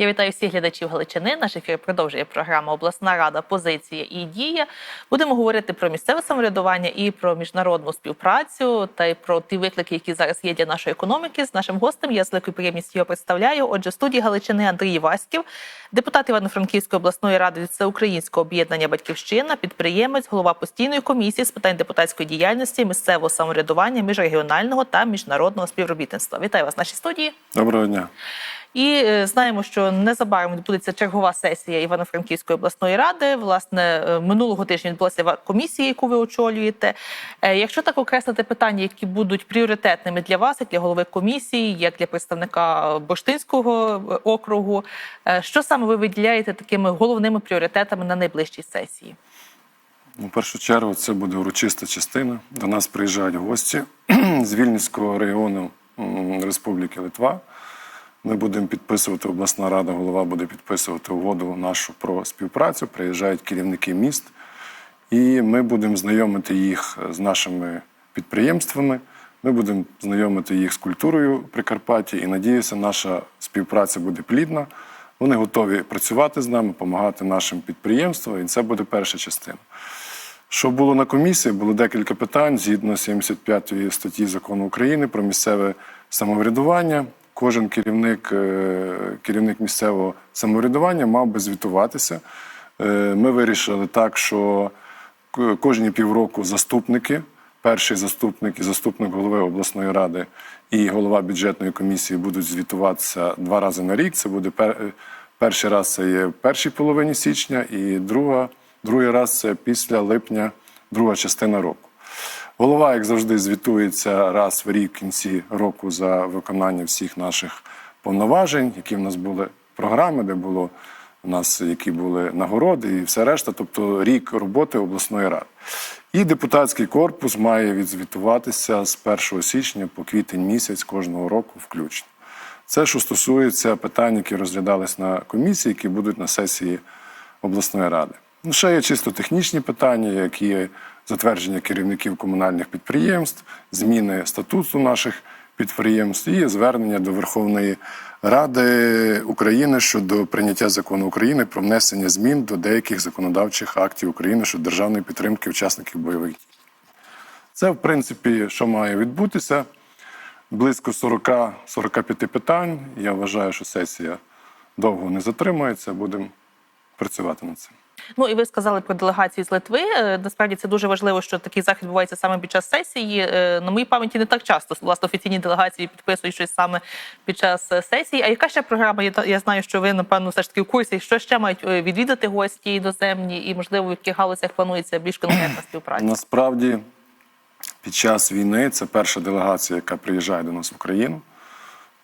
Я вітаю всіх глядачів Галичини. Наш ефір продовжує програма Обласна рада, позиція і дія. Будемо говорити про місцеве самоврядування і про міжнародну співпрацю та й про ті виклики, які зараз є для нашої економіки. З нашим гостем я з великою приємністю його представляю. Отже, студії Галичини Андрій Васьків, депутат Івано-Франківської обласної ради від Всеукраїнського об'єднання Батьківщина, підприємець, голова постійної комісії з питань депутатської діяльності, місцевого самоврядування, міжрегіонального та міжнародного співробітництва. Вітаю вас в нашій студії. Доброго дня. І е, знаємо, що незабаром відбудеться чергова сесія Івано-Франківської обласної ради. Власне, е, минулого тижня відбулася комісія, яку ви очолюєте. Е, Якщо так окреслити питання, які будуть пріоритетними для вас, як для голови комісії, як для представника Боштинського округу, що саме ви виділяєте такими головними пріоритетами на найближчій сесії? В першу чергу це буде урочиста частина. До нас приїжджають гості з Вільнюського регіону Республіки Литва. Ми будемо підписувати, обласна рада, голова буде підписувати угоду нашу про співпрацю. Приїжджають керівники міст, і ми будемо знайомити їх з нашими підприємствами. Ми будемо знайомити їх з культурою Прикарпаття, і надіюся, наша співпраця буде плідна. Вони готові працювати з нами, допомагати нашим підприємствам, і це буде перша частина. Що було на комісії? Було декілька питань згідно 75 статті закону України про місцеве самоврядування. Кожен керівник, е, керівник місцевого самоврядування мав би звітуватися. Е, Ми вирішили так, що кожні півроку заступники, перший заступник і заступник голови обласної ради і голова бюджетної комісії будуть звітуватися два рази на рік. Це буде е, перший раз це є в першій половині січня, і друга, другий раз це після липня, друга частина року. Голова, як завжди, звітується раз в рік в кінці року за виконання всіх наших повноважень, які в нас були програми, де було у нас які були нагороди і все решта, тобто рік роботи обласної ради. І депутатський корпус має відзвітуватися з 1 січня по квітень місяць кожного року включно. Це що стосується питань, які розглядались на комісії, які будуть на сесії обласної ради. Ну, ще є чисто технічні питання, які затвердження керівників комунальних підприємств, зміни статуту наших підприємств і звернення до Верховної Ради України щодо прийняття закону України про внесення змін до деяких законодавчих актів України щодо державної підтримки учасників бойових дій. Це, в принципі, що має відбутися. Близько 40-45 питань. Я вважаю, що сесія довго не затримується. Будемо працювати над цим. Ну і ви сказали про делегацію з Литви. Е, Насправді це дуже важливо, що такий захід відбувається саме під час сесії. Е, На моїй пам'яті не так часто власне офіційні делегації підписують щось саме під час е, сесії. А яка ще програма? Я знаю, що ви напевно все ж таки в курсі. Що ще мають відвідати гості іноземні, і можливо в яких галузях планується більш конкретна співпраця? Насправді, під час війни це перша делегація, яка приїжджає до нас в Україну.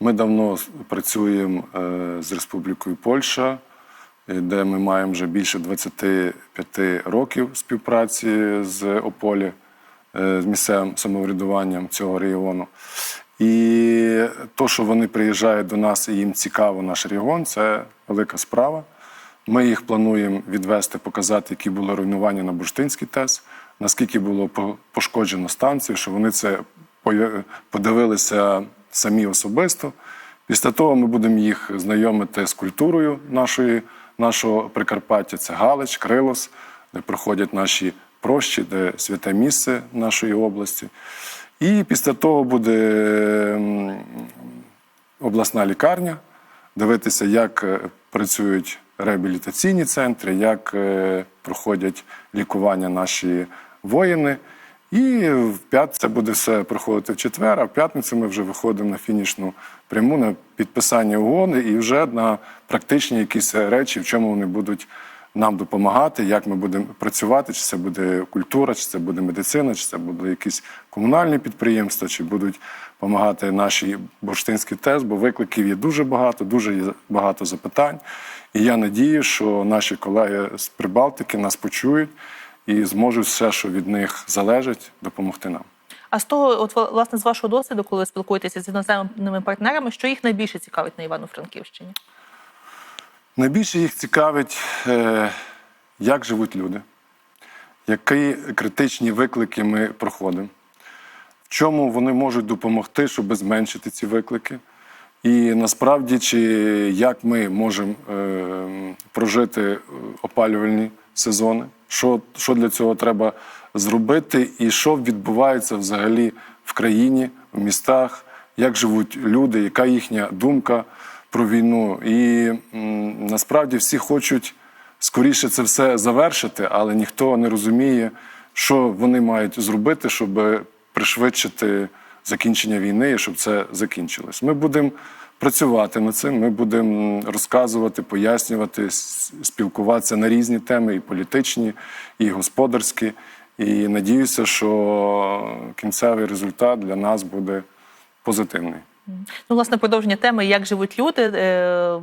Ми давно працюємо з Республікою Польща, де ми маємо вже більше 25 років співпраці з Ополі, е, з місцевим самоврядуванням цього регіону. І то, що вони приїжджають до нас і їм цікаво наш регіон, це велика справа. Ми їх плануємо відвести, показати, які були руйнування на Бурштинській ТЕС, наскільки було пошкоджено станцію, що вони це подивилися самі особисто. Після того ми будемо їх знайомити з культурою нашої, нашого Прикарпаття. Це Галич, Крилос, де проходять наші прощі, де святе місце нашої області. І після того буде обласна лікарня, дивитися, як е, працюють реабілітаційні центри, як е, проходять лікування наші воїни. І в п'ят це буде все проходити в четвер, а в п'ятницю ми вже виходимо на фінішну пряму на підписання угоди і вже на практичні якісь речі, в чому вони будуть нам допомагати, як ми будемо працювати, чи це буде культура, чи це буде медицина, чи це будуть якісь комунальні підприємства, чи будуть допомагати наші бурштинські ТЕС, бо викликів є дуже багато, дуже є багато запитань. І я надію, що наші колеги з Прибалтики нас почують і зможуть все, що від них залежить, допомогти нам. А з того, от власне, з вашого досвіду, коли ви спілкуєтеся з іноземними партнерами, що їх найбільше цікавить на Івано-Франківщині? Найбільше їх цікавить, е, як живуть люди, які критичні виклики ми проходимо, в чому вони можуть допомогти, щоб зменшити ці виклики. І насправді, чи як ми можемо е, прожити е, опалювальні сезони, що, що для цього треба зробити, і що відбувається взагалі в країні, в містах, як живуть люди, яка їхня думка про війну. І насправді всі хочуть скоріше це все завершити, але ніхто не розуміє, що вони мають зробити, щоб пришвидшити закінчення війни і щоб це закінчилось. Ми будемо працювати над цим. Ми будемо розказувати, пояснювати, спілкуватися на різні теми, і політичні, і господарські. І надіюся, що кінцевий результат для нас буде позитивний. Ну, власне, продовження теми, як живуть люди. Е,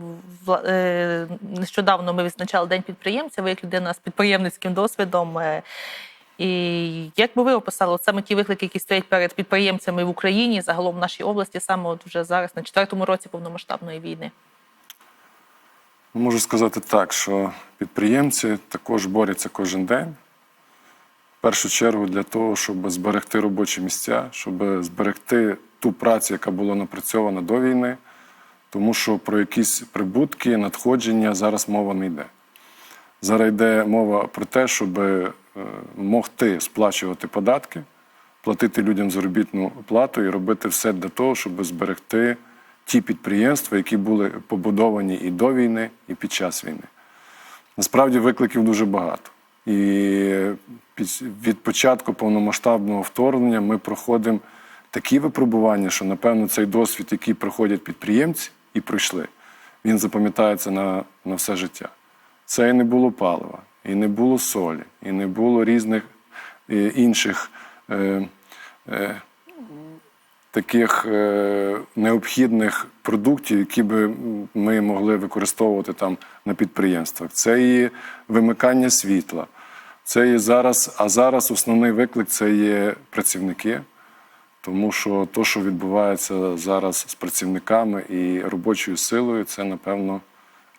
е, Нещодавно ми відзначали День підприємця. Ви як людина з підприємницьким досвідом. е, І як би ви описали от саме ті виклики, які стоять перед підприємцями в Україні, загалом в нашій області, саме от вже зараз, на четвертому році повномасштабної війни? Можу сказати так, що підприємці також борються кожен день. Першу чергу для того, щоб зберегти робочі місця, щоб зберегти ту працю, яка була напрацьована до війни, тому що про якісь прибутки, надходження зараз мова не йде. Зараз йде мова про те, щоб е, могти сплачувати податки, платити людям заробітну плату і робити все для того, щоб зберегти ті підприємства, які були побудовані і до війни, і під час війни. Насправді викликів дуже багато. І від початку повномасштабного вторгнення ми проходимо такі випробування, що, напевно, цей досвід, який проходять підприємці і пройшли, він запам'ятається на, на все життя. Це і не було палива, і не було солі, і не було різних е, інших е, е, таких е, необхідних продуктів, які би ми могли використовувати там на підприємствах. Це і вимикання світла. Це і зараз, а зараз основний виклик це є працівники. Тому що то, що відбувається зараз з працівниками і робочою силою, це, напевно,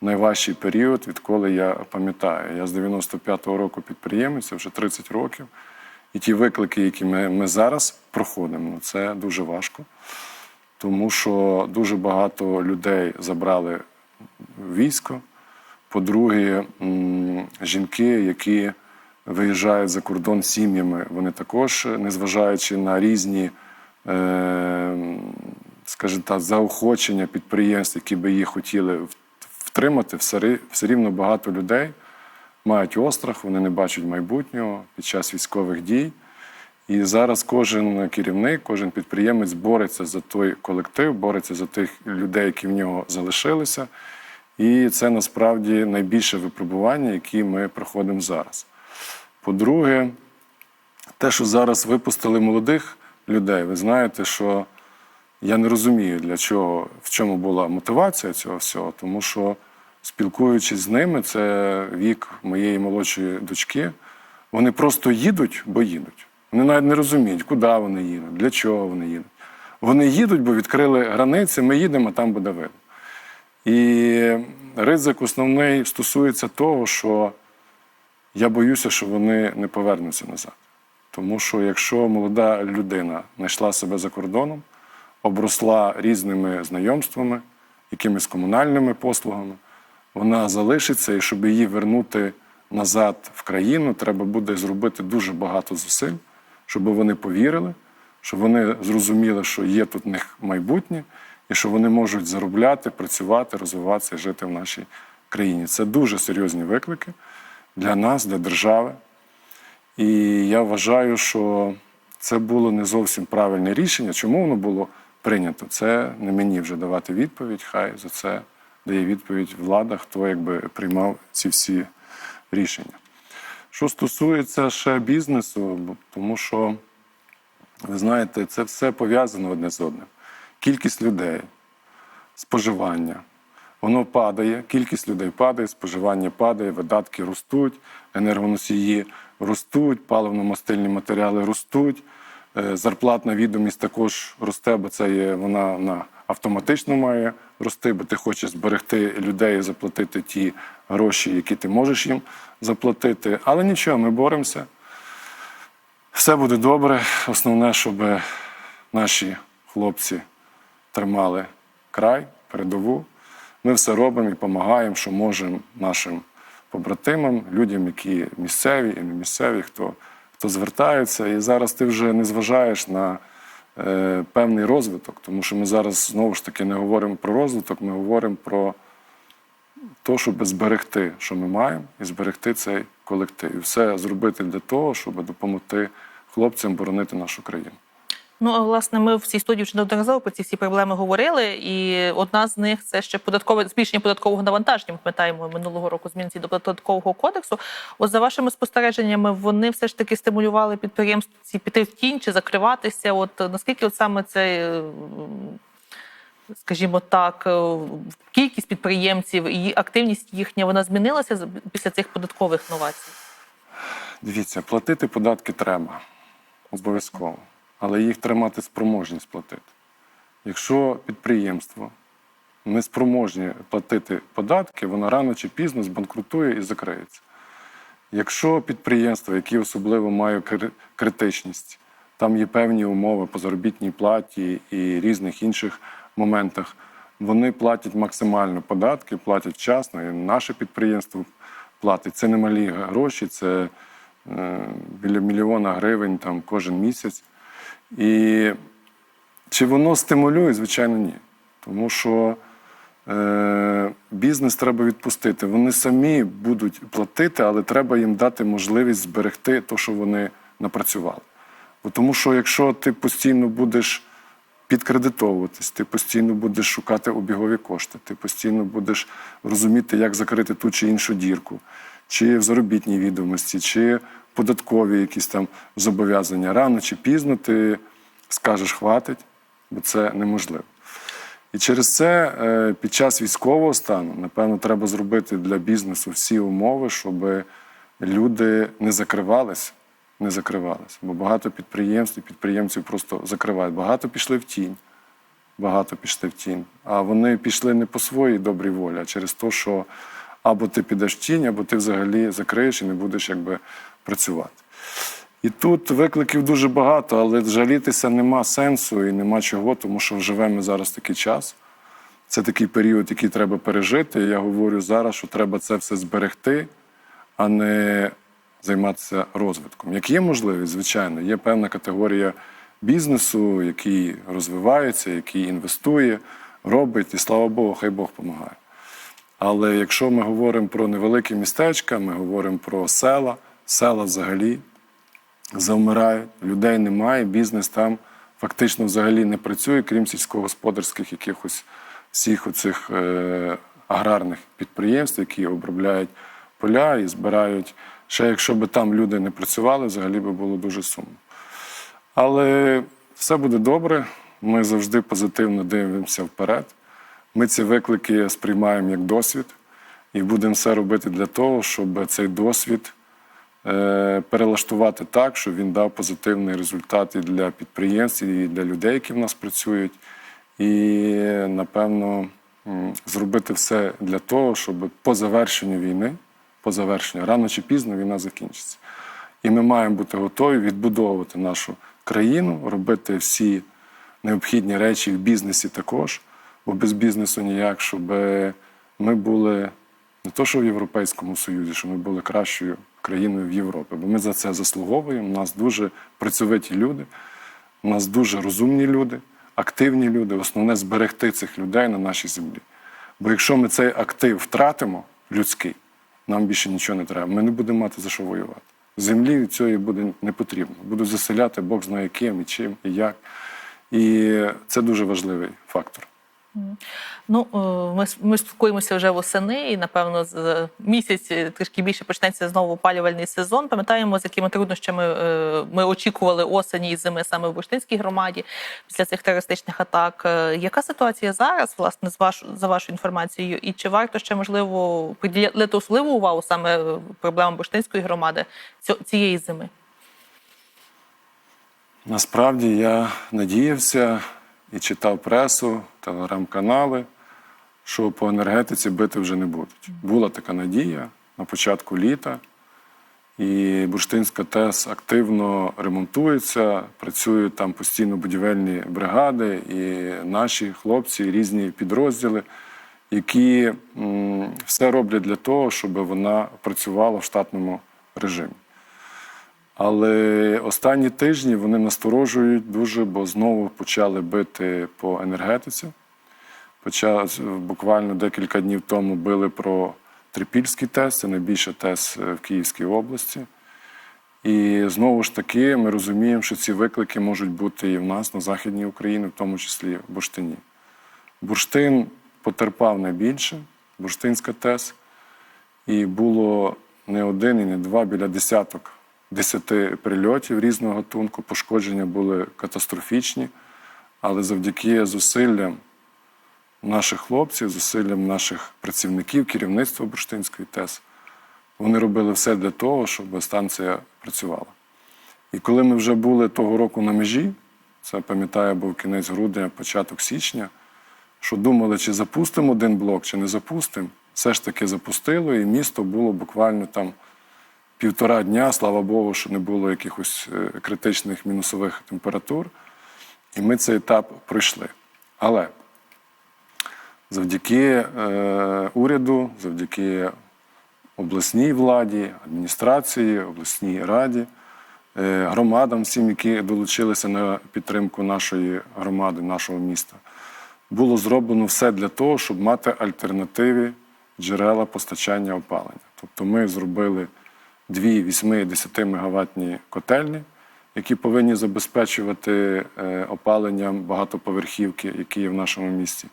найважчий період, відколи я пам'ятаю. Я з 95-го року підприємець, вже 30 років. І ті виклики, які ми, ми зараз проходимо, це дуже важко. Тому що дуже багато людей забрали військо. По-друге, жінки, які виїжджають за кордон з сім'ями, вони також, незважаючи на різні, е, скажімо так, заохочення підприємств, які би їх хотіли втримати, все рівно багато людей мають острах, вони не бачать майбутнього під час військових дій. І зараз кожен керівник, кожен підприємець бореться за той колектив, бореться за тих людей, які в нього залишилися. І це насправді найбільше випробування, які ми проходимо зараз. По-друге, те, що зараз випустили молодих людей, ви знаєте, що я не розумію, для чого, в чому була мотивація цього всього, тому що спілкуючись з ними, це вік моєї молодшої дочки, вони просто їдуть, бо їдуть. Вони навіть не розуміють, куди вони їдуть, для чого вони їдуть. Вони їдуть, бо відкрили границі, ми їдемо, а там буде видно. І ризик основний стосується того, що я боюся, що вони не повернуться назад. Тому що якщо молода людина знайшла себе за кордоном, обросла різними знайомствами, якимись комунальними послугами, вона залишиться, і щоб її вернути назад в країну, треба буде зробити дуже багато зусиль, щоб вони повірили, щоб вони зрозуміли, що є тут в них майбутнє, і що вони можуть заробляти, працювати, розвиватися і жити в нашій країні. Це дуже серйозні виклики для нас, для держави. І я вважаю, що це було не зовсім правильне рішення. Чому воно було прийнято? Це не мені вже давати відповідь. Хай за це дає відповідь влада, хто якби приймав ці всі рішення. Що стосується ще бізнесу, тому що, ви знаєте, це все пов'язано одне з одним. Кількість людей, споживання. Воно падає, кількість людей падає, споживання падає, видатки ростуть, енергоносії ростуть, паливно-мастильні матеріали ростуть. е, Зарплатна відомість також росте, бо це є вона на автоматично має рости, бо ти хочеш зберегти людей і заплатити ті гроші, які ти можеш їм заплатити. Але нічого, ми боремося. Все буде добре. Основне, щоб наші хлопці тримали край, передову. Ми все робимо і допомагаємо, що можемо нашим побратимам, людям, які місцеві і не місцеві, хто, хто звертається. І зараз ти вже не зважаєш на певний розвиток, тому що ми зараз знову ж таки не говоримо про розвиток, ми говоримо про те, щоб зберегти, що ми маємо, і зберегти цей колектив. І все зробити для того, щоб допомогти хлопцям боронити нашу країну. Ну, власне, ми в цій студії вже неодноразово про ці всі проблеми говорили, і одна з них це ще податкове збільшення податкового навантаження. Ми пам'ятаємо минулого року змін до податкового кодексу. От за вашими спостереженнями, вони все ж таки стимулювали підприємств ці піти в тінь чи закриватися. От е, наскільки от саме це, е, скажімо так, е, кількість підприємців і активність їхня вона змінилася після цих податкових новацій? Дивіться, платити податки треба обов'язково, але їх тримати спроможність платити. Якщо підприємство не спроможні платити податки, воно рано чи пізно збанкрутує і закриється. Якщо підприємство, яке особливо має критичність, там є певні умови по заробітній платі і різних інших моментах, вони платять максимально податки, платять вчасно, і наше підприємство платить. Це немалі гроші, це е, біля мільйона гривень там, кожен місяць. І чи воно стимулює? Звичайно, ні. Тому що е, бізнес треба відпустити. Вони самі будуть платити, але треба їм дати можливість зберегти те, що вони напрацювали. Бо тому що якщо ти постійно будеш підкредитовуватись, ти постійно будеш шукати обігові кошти, ти постійно будеш розуміти, як закрити ту чи іншу дірку, чи в заробітній відомості, чи податкові якісь там зобов'язання. Рано чи пізно ти скажеш хватить, бо це неможливо. І через це е, під час військового стану, напевно, треба зробити для бізнесу всі умови, щоб люди не закривалися, не закривалися. Бо багато підприємств і підприємців просто закривають. Багато пішли в тінь. Багато пішли в тінь. А вони пішли не по своїй добрій волі, а через те, що або ти підеш в тінь, або ти взагалі закриєш і не будеш якби працювати. І тут викликів дуже багато, але жалітися нема сенсу і нема чого, тому що живемо зараз такий час. Це такий період, який треба пережити. Я говорю зараз, що треба це все зберегти, а не займатися розвитком. Як є можливість, звичайно, є певна категорія бізнесу, який розвивається, який інвестує, робить, і слава Богу, хай Бог допомагає. Але якщо ми говоримо про невеликі містечка, ми говоримо про села, села взагалі завмирають, людей немає, бізнес там фактично взагалі не працює, крім сільськогосподарських якихось всіх оцих е, аграрних підприємств, які обробляють поля і збирають. Ще якщо б там люди не працювали, взагалі би було дуже сумно. Але все буде добре. Ми завжди позитивно дивимося вперед. Ми ці виклики сприймаємо як досвід і будемо все робити для того, щоб цей досвід перелаштувати так, щоб він дав позитивний результат і для підприємств, і для людей, які в нас працюють. І, напевно, зробити все для того, щоб по завершенню війни, по завершенню, рано чи пізно війна закінчиться. І ми маємо бути готові відбудовувати нашу країну, робити всі необхідні речі в бізнесі також, бо без бізнесу ніяк, щоб ми були не то, що в Європейському Союзі, щоб ми були кращою країною в Європі. Бо ми за це заслуговуємо. У нас дуже працьовиті люди, у нас дуже розумні люди, активні люди. Основне зберегти цих людей на нашій землі. Бо якщо ми цей актив втратимо, людський, нам більше нічого не треба. Ми не будемо мати за що воювати. Землі цього буде не потрібно. Будуть заселяти Бог знає ким і чим і як. І це дуже важливий фактор. Ну, е, ми, ми спілкуємося вже восени, і напевно з е, місяць е, трішки більше почнеться знову опалювальний сезон. Пам'ятаємо, з якими труднощами ми очікували осені і зими саме в Бурштинській громаді після цих терористичних атак. Яка ситуація зараз, власне, з ваш, за вашою інформацією, і чи варто ще можливо приділяти особливу увагу саме проблемам Бурштинської громади цієї зими? Насправді я надіявся і читав пресу, телеграм-канали, що по енергетиці бити вже не будуть. Була така надія на початку літа. І Бурштинська ТЕС активно ремонтується, працюють там постійно будівельні бригади, і наші хлопці, різні підрозділи, які все роблять для того, щоб вона працювала в штатному режимі. Але останні тижні вони насторожують дуже, бо знову почали бити по енергетиці. Почали буквально декілька днів тому били про Трипільський ТЕС, це найбільша ТЕС е, в Київській області. І знову ж таки ми розуміємо, що ці виклики можуть бути і в нас на Західній Україні, в тому числі в Бурштині. Бурштин потерпав найбільше, Бурштинська ТЕС, і було не один і не два, біля десяток, десяти прильотів різного гатунку. Пошкодження були катастрофічні, але завдяки зусиллям наших хлопців, зусиллям наших працівників, керівництва Бурштинської ТЕС, вони робили все для того, щоб станція працювала. І коли ми вже були того року на межі, це пам'ятаю, був кінець грудня, початок січня, що думали, чи запустимо один блок, чи не запустимо, все ж таки запустило, і місто було буквально там півтора дня, слава Богу, що не було якихось е, критичних мінусових температур. І ми цей етап пройшли. Але завдяки е, уряду, завдяки обласній владі, адміністрації, обласній раді, е, громадам, всім, які долучилися на підтримку нашої громади, нашого міста, було зроблено все для того, щоб мати альтернативі джерела постачання опалення. Тобто ми зробили дві 8-10 мегаваттні котельні, які повинні забезпечувати е, опаленням багатоповерхівки, які є в нашому місті.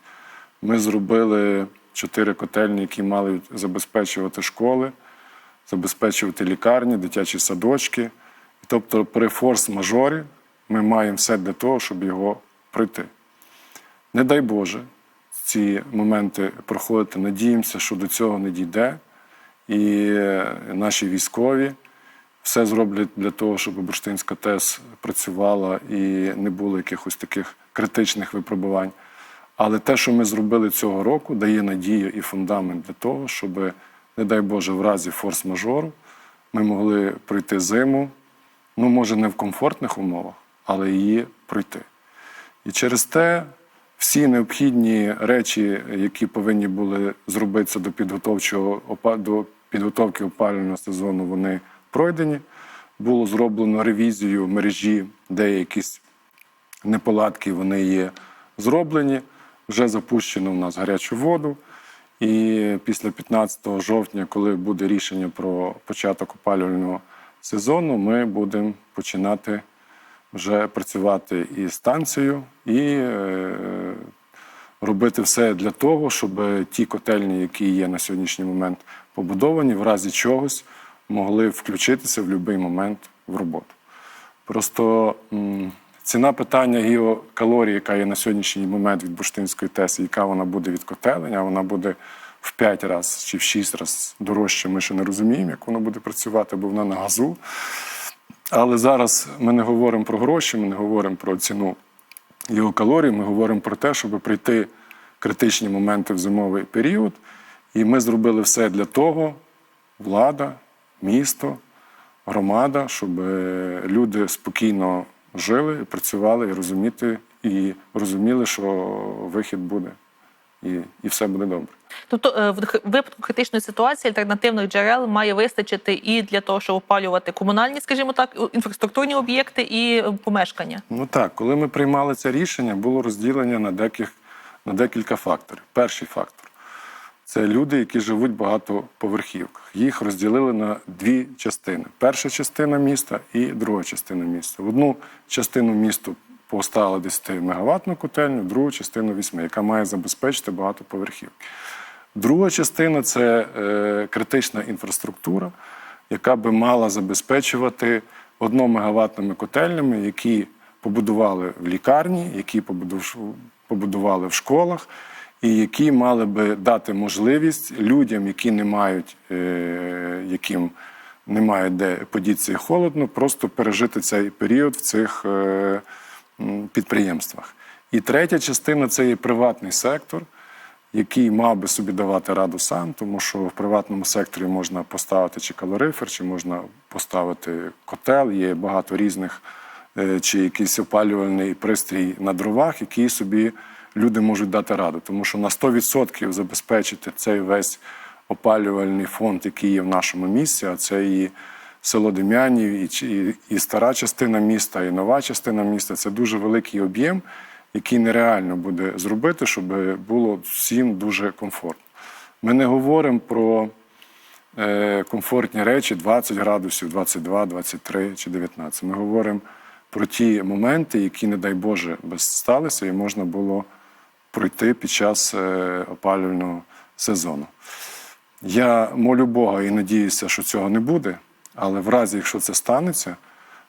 Ми зробили чотири котельні, які мали забезпечувати школи, забезпечувати лікарні, дитячі садочки. Тобто, при форс-мажорі ми маємо все для того, щоб його пройти. Не дай Боже, ці моменти проходити. Надіємося, що до цього не дійде. І наші військові все зроблять для того, щоб Бурштинська ТЕС працювала і не було якихось таких критичних випробувань. Але те, що ми зробили цього року, дає надію і фундамент для того, щоб, не дай Боже, в разі форс-мажору ми могли пройти зиму, ну, може, не в комфортних умовах, але її пройти. І через те всі необхідні речі, які повинні були зробитися до підготовчого до підготовки опалювального сезону, вони пройдені. Було зроблено ревізію мережі, де якісь неполадки вони є зроблені. Вже запущено в нас гарячу воду. І після 15 жовтня, коли буде рішення про початок опалювального сезону, ми будемо починати вже працювати і станцією, і е, робити все для того, щоб ті котельні, які є на сьогоднішній момент побудовані, в разі чогось могли включитися в будь-який момент в роботу. Просто ціна питання гіокалорії, яка є на сьогоднішній момент від Бурштинської ТЕС, яка вона буде від котелення, вона буде в 5 разів чи в 6 разів дорожче. Ми ще не розуміємо, як воно буде працювати, бо вона на газу. Але зараз ми не говоримо про гроші, ми не говоримо про ціну його ми говоримо про те, щоб прийти критичні моменти в зимовий період. І ми зробили все для того, влада, місто, громада, щоб е, люди спокійно жили, працювали і розуміти, і розуміли, що вихід буде, і, і все буде добре. Тобто, е, в випадку критичної ситуації альтернативних джерел має вистачити і для того, щоб опалювати комунальні, скажімо так, інфраструктурні об'єкти і е, помешкання. Ну так, коли ми приймали це рішення, було розділення на декілька, на декілька факторів. Перший фактор це люди, які живуть в багатоповерхівках. Їх розділили на дві частини: перша частина міста і друга частина міста. В одну частину місту поставили 10 мегаваттну котельню, другу частину 8, яка має забезпечити багатоповерхівки. Друга частина це е, критична інфраструктура, яка би мала забезпечувати одномегаваттними котельнями, які побудували в лікарні, які побудув- побудували в школах, і які мали би дати можливість людям, які не мають, е, яким немає де подітися і холодно, просто пережити цей період в цих е, підприємствах. І третя частина це є приватний сектор який мав би собі давати раду сам, тому що в приватному секторі можна поставити чи калорифер, чи можна поставити котел, є багато різних, е, чи якийсь опалювальний пристрій на дровах, який собі люди можуть дати раду. Тому що на 100% забезпечити цей весь опалювальний фонд, який є в нашому місті, а це і село Дем'янів, і, і, і стара частина міста, і нова частина міста. Це дуже великий об'єм, який нереально буде зробити, щоб було всім дуже комфортно. Ми не говоримо про е, комфортні речі 20 градусів, 22, 23 чи 19. Ми говоримо про ті моменти, які, не дай Боже, сталися, і можна було пройти під час е, опалювального сезону. Я молю Бога і надіюся, що цього не буде. Але в разі, якщо це станеться,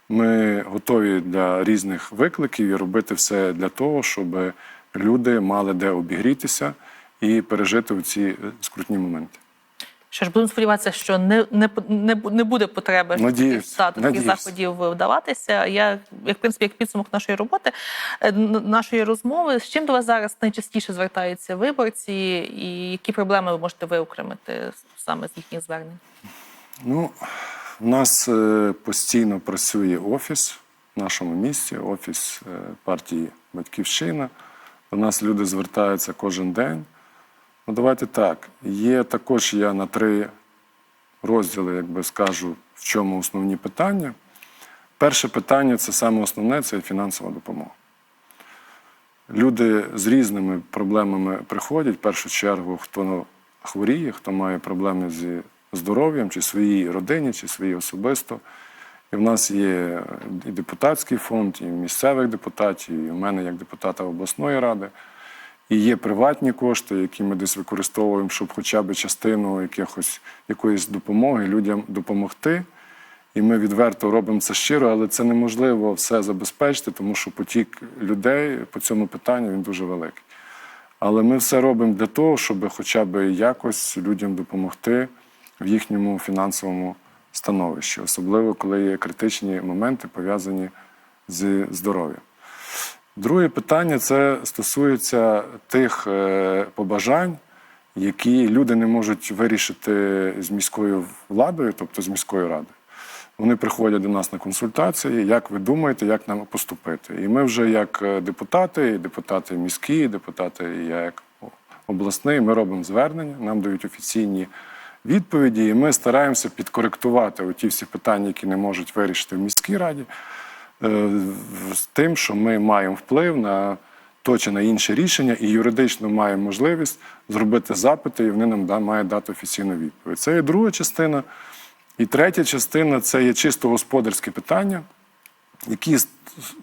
ми готові для різних викликів і робити все для того, щоб люди мали де обігрітися і пережити ці е, скрутні моменти. Що ж, будемо сподіватися, що не, не, не, не буде потреби Надіюсь, таких, та, таких надіюсь. заходів вдаватися. Я, як в принципі, як підсумок нашої роботи, е, нашої розмови, з чим до вас зараз найчастіше звертаються виборці, і які проблеми ви можете виокремити саме з їхніх звернень? Ну, у нас е, постійно працює офіс в нашому місті, офіс е, партії Батьківщина. До нас люди звертаються кожен день. Ну, давайте так. Є також я на три розділи, якби скажу, в чому основні питання. Перше питання це саме основне це фінансова допомога. Люди з різними проблемами приходять. В першу чергу, хто хворіє, хто має проблеми зі здоров'ям, чи своїй родині, чи своїй особисто. І в нас є і депутатський фонд, і місцевих депутатів, і в мене як депутата обласної ради. І є приватні кошти, які ми десь використовуємо, щоб хоча б частину якихось, якоїсь допомоги людям допомогти. І ми відверто робимо це щиро, але це неможливо все забезпечити, тому що потік людей по цьому питанню він дуже великий. Але ми все робимо для того, щоб хоча б якось людям допомогти в їхньому фінансовому становищі, особливо коли є критичні моменти пов'язані з здоров'ям. Друге питання це стосується тих е, побажань, які люди не можуть вирішити з міською владою, тобто з міською радою. Вони приходять до нас на консультації, як ви думаєте, як нам поступити. І ми вже як е, депутати, і депутати міські, і депутати як обласний, ми робимо звернення, нам дають офіційні відповіді, і ми стараємося підкоректувати оті всі питання, які не можуть вирішити в міській раді, з тим, що ми маємо вплив на то чи на інше рішення, і юридично маємо можливість зробити запити, і вони нам мають дати офіційну відповідь. Це є друга частина. І третя частина це є чисто господарські питання, які ст-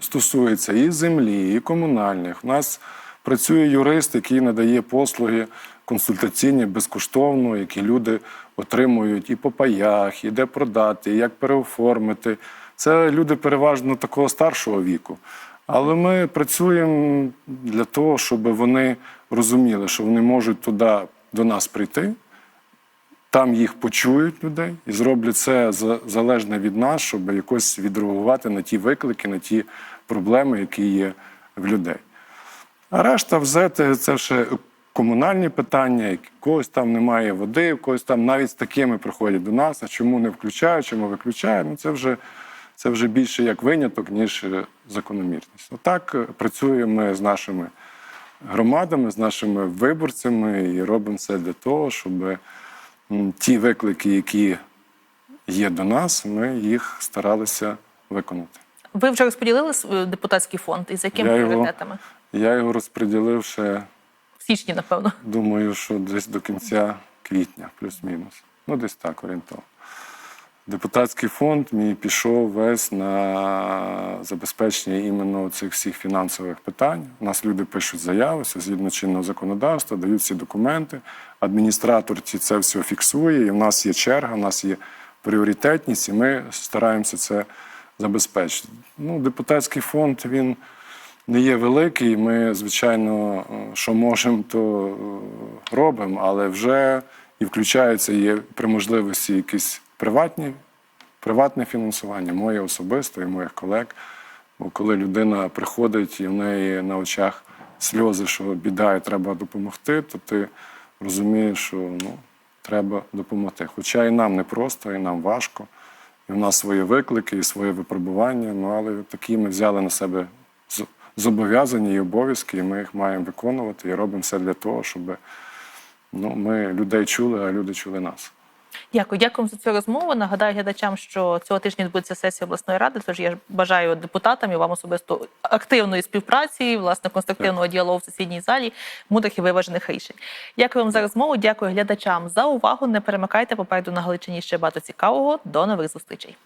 стосуються і землі, і комунальних. У нас працює юрист, який надає послуги консультаційні безкоштовно, які люди отримують і по паях, і де продати, і як переоформити. Це люди переважно такого старшого віку. Але ми працюємо для того, щоб вони розуміли, що вони можуть туди до нас прийти. Там їх почують людей і зроблять це за- залежне від нас, щоб якось відреагувати на ті виклики, на ті проблеми, які є в людей. А решта взяти це ще комунальні питання, когось там немає води, когось там навіть з такими приходять до нас, а чому не включають, чому виключають. Ну це вже, це вже більше як виняток, ніж е, закономірність. Отак е, працюємо ми з нашими громадами, з нашими виборцями і робимо все для того, щоб ті виклики, які є до нас, ми їх старалися виконати. Ви вже розподілили свій депутатський фонд і з якими Я його- пріоритетами? Я його розподілив ще, В січні, напевно. думаю, що десь до кінця квітня, плюс-мінус. Ну, десь так орієнтовно. Депутатський фонд мій пішов весь на забезпечення іменно цих всіх фінансових питань. У нас люди пишуть заяви, все згідно чинного законодавства, дають всі документи. Адміністратор це все фіксує, і в нас є черга, в нас є пріоритетність, і ми стараємося це забезпечити. Ну, депутатський фонд він не є великий. Ми, звичайно, що можемо, то е, робимо, але вже і включаються є при можливості якісь приватні, приватне фінансування, моє особисто і моїх колег. Бо коли людина приходить і в неї на очах сльози, що біда і треба допомогти, то ти розумієш, що ну, треба допомогти. Хоча і нам непросто, і нам важко, і в нас свої виклики, і своє випробування, ну але такі ми взяли на себе зобов'язання і обов'язки, і ми їх маємо виконувати і робимо все для того, щоб ну, ми людей чули, а люди чули нас. Дякую, дякую за цю розмову. Нагадаю глядачам, що цього тижня відбудеться сесія обласної ради. Тож я бажаю депутатам і вам особисто активної співпраці, власне, конструктивного діалогу в сесійній залі, мудрих і виважених рішень. Дякую вам за розмову. Дякую глядачам за увагу. Не перемикайте попереду на Галичині ще багато цікавого. До нових зустрічей.